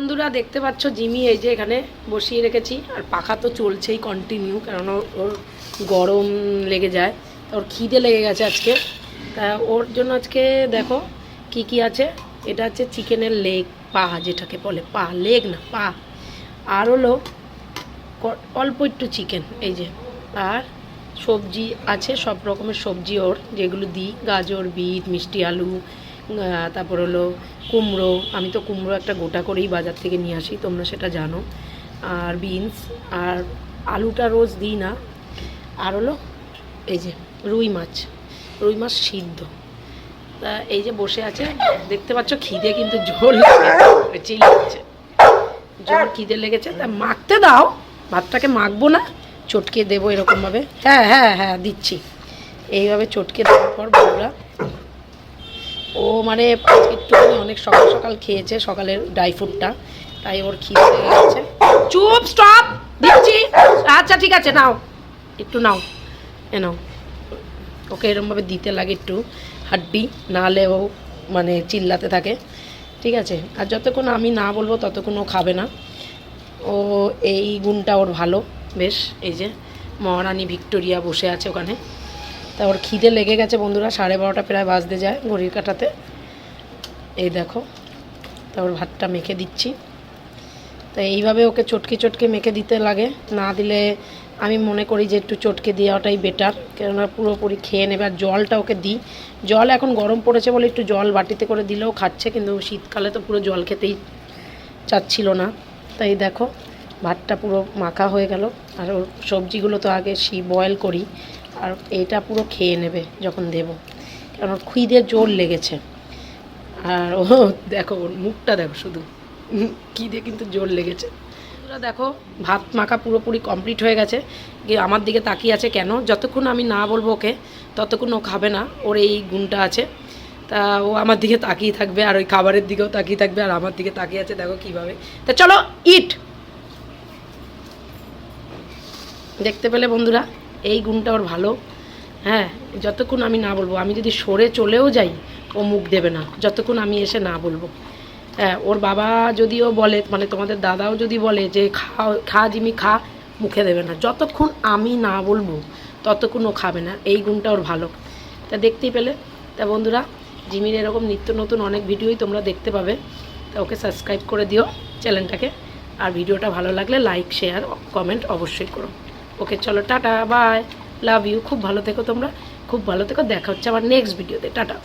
বন্ধুরা দেখতে পাচ্ছ, জিমি এই যে এখানে বসিয়ে রেখেছি। আর পাখা তো চলছেই কন্টিনিউ কারণ ওর- গরম লেগে যায়। ওর খিদে লেগে গেছে আজকে। তা ওর জন্য আজকে দেখো কি কি আছে। এটা হচ্ছে চিকেনের লেগ পা, যেটাকে বলে পা, লেগ না, পা। আর হলো অল্প একটু চিকেন, এই যে। আর সবজি আছে, সব রকমের সবজি ওর, যেগুলো দিই। গাজর, বিট, মিষ্টি, আলু তারপর হলো কুমড়ো। আমি তো কুমড়ো একটা গোটা করেই বাজার থেকে নিয়ে আসি, তোমরা সেটা জানো। আর বিনস, আর আলুটা রোজ দিই না। আর হলো এই যে রুই মাছ রুই মাছ সিদ্ধ। তা এই যে বসে আছে, দেখতে পাচ্ছ খিদে কিন্তু ঝোল চিল্লাচ্ছে জোর খিদে লেগেছে, তা মাখতে দাও, ভাতটাকে মাখবো না, চটকে দেবো এরকমভাবে। হ্যাঁ হ্যাঁ হ্যাঁ দিচ্ছি। এইভাবে চটকে দেওয়ার পর বন্ধুরা ও মানে একটুখানি অনেক সকাল সকাল খেয়েছে, সকালের ড্রাই ফ্রুটটা তাই ওর খিদে লেগে গেছে চুপ স্টপ দিচ্ছি। আচ্ছা ঠিক আছে, নাও। একটু নাও। এ নাও। ওকে এরমভাবে দিতে লাগে একটু হাড্ডি, নাহলে ও মানে চিল্লাতে থাকে। ঠিক আছে? আর যতক্ষণ আমি না বলব, ততক্ষণ ও খাবে না। ও এই গুণটা ওর ভালো। বেশ, এই যে মহারানী ভিক্টোরিয়া বসে আছে ওখানে। তা ওর খিদে লেগে গেছে বন্ধুরা, সাড়ে বারোটা প্রায় বাজতে যায় ঘড়ির কাটাতে। এই দেখো, তা ওর ভাতটা মেখে দিচ্ছি। তা এইভাবে ওকে চটকে চটকে মেখে দিতে লাগে, না দিলে আমি মনে করি যে একটু চটকে দেওয়াটাই বেটার কেননা পুরোপুরি খেয়ে নেবে। আর জলটা ওকে দিই। জল এখন গরম পড়েছে বলে একটু জল বাটিতে করে দিলেও খাচ্ছে, কিন্তু শীতকালে তো পুরো জল খেতেই চাচ্ছিল না। তাই দেখো, ভাতটা পুরো মাখা হয়ে গেল। আর ওর সবজিগুলো তো আগে সি বয়েল করি। আর এটা পুরো খেয়ে নেবে যখন দেব। কারণ ওর খিদে জোর লেগেছে। আর ও দেখো, ওর মুখটা দেখো শুধু। খিদে কিন্তু জোর লেগেছে। বন্ধুরা দেখো, ভাত মাখা পুরোপুরি কমপ্লিট হয়ে গেছে। আমার দিকে তাকিয়ে আছে কেন? যতক্ষণ আমি না বলব ওকে, ততক্ষণ ও খাবে না। ওর এই গুণটা আছে। তা ও আমার দিকে তাকিয়ে থাকবে আর ওই খাবারের দিকেও তাকিয়ে থাকবে আর আমার দিকে তাকিয়ে আছে, দেখো কীভাবে। তা চলো ইট দেখতে পেলে বন্ধুরা? এই গুণটা ওর ভালো। হ্যাঁ যতক্ষণ আমি না বলব, আমি যদি সরে চলেও যাই, ও মুখ দেবে না। যতক্ষণ আমি এসে না বলব। হ্যাঁ ওর বাবা যদিও বলে মানে তোমাদের দাদাও যদি বলে যে খা খা জিমি, খা, মুখে দেবে না। যতক্ষণ আমি না বলব, ততক্ষণ ও খাবে না। এই গুণটা ওর ভালো। তা দেখতেই পেলে। তা বন্ধুরা, জিমির এরকম নিত্য নতুন অনেক ভিডিওই তোমরা দেখতে পাবে। তা ওকে সাবস্ক্রাইব করে দিও চ্যানেলটাকে। আর ভিডিওটা ভালো লাগলে লাইক শেয়ার কমেন্ট অবশ্যই করো। ওকে, চলো, টাটা, বাই, লাভ ইউ, খুব ভালো থেকো তোমরা, খুব ভালো থেকো, দেখা হচ্ছে আবার নেক্সট ভিডিওতে টাটা।